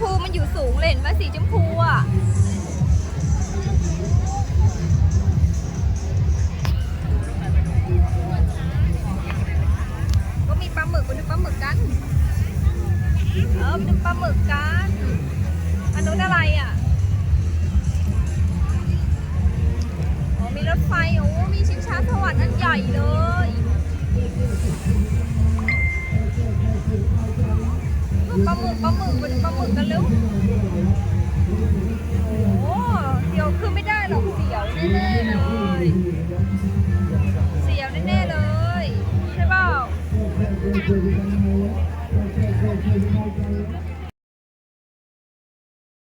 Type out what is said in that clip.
พูมันอยู่สูงเลยเห็นไหมสีชมพูอะก็มีปลาหมึกไปดูปลาหมึกกัน เออไปดูปลาหมึกกันอันนู้นอะไรอะอ๋อมีรถไฟโอ้มีชิงช้าสวรรค์อันใหญ่เลย ปลาหมึกปลาหมึกปดูปลาหมึกกันเร็วโอ้เดี๋ยวคือไม่ได้หรอกเสียวแน่ๆเลยเสียวแน่ๆเลยใช่เปล่า